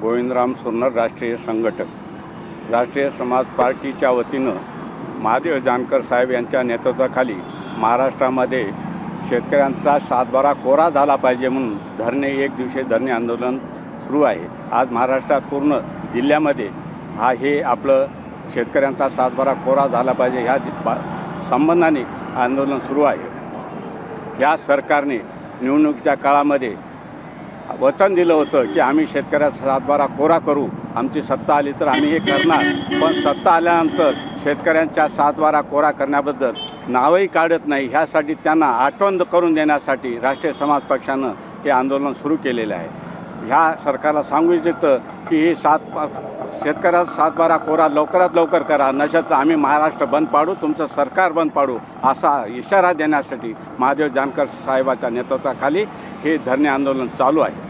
गोविंदराम सुरनर राष्ट्रीय संघटक. राष्ट्रीय समाज पार्टीच्या वतीनं महादेव जानकर साहेब यांच्या नेतृत्वाखाली महाराष्ट्रामध्ये शेतकऱ्यांचा सातबारा कोरा झाला पाहिजे म्हणून धरणे एक दिवशी धरणे आंदोलन सुरू आहे. आज महाराष्ट्रात पूर्ण जिल्ह्यामध्ये हा हे आपलं शेतकऱ्यांचा सातबारा कोरा झाला पाहिजे. ह्या संबंधाने आंदोलन सुरू आहे. या सरकारने निवडणुकीच्या काळामध्ये वचन दिलं होतं की आम्ही शेतकऱ्याचा सातबारा कोरा करू आमची सत्ता आली तर आम्ही हे करणार. पण सत्ता आल्यानंतर शेतकऱ्यांच्या सातबारा कोरा करण्याबद्दल नावही काढत नाही. ह्यासाठी त्यांना आठवण करून देण्यासाठी राष्ट्रीय समाज पक्षानं हे आंदोलन सुरू केलेलं आहे. ह्या सरकारला सांगू इच्छितं की हे सात शेतकऱ्याचा सातबारा कोरा लवकरात लवकर करा. नशेत आम्ही महाराष्ट्र बंद पाडू तुमचं सरकार बंद पाडू असा इशारा देण्यासाठी महादेव जानकर साहेबाच्या नेतृत्वाखाली हे धरणे आंदोलन चालू आहे.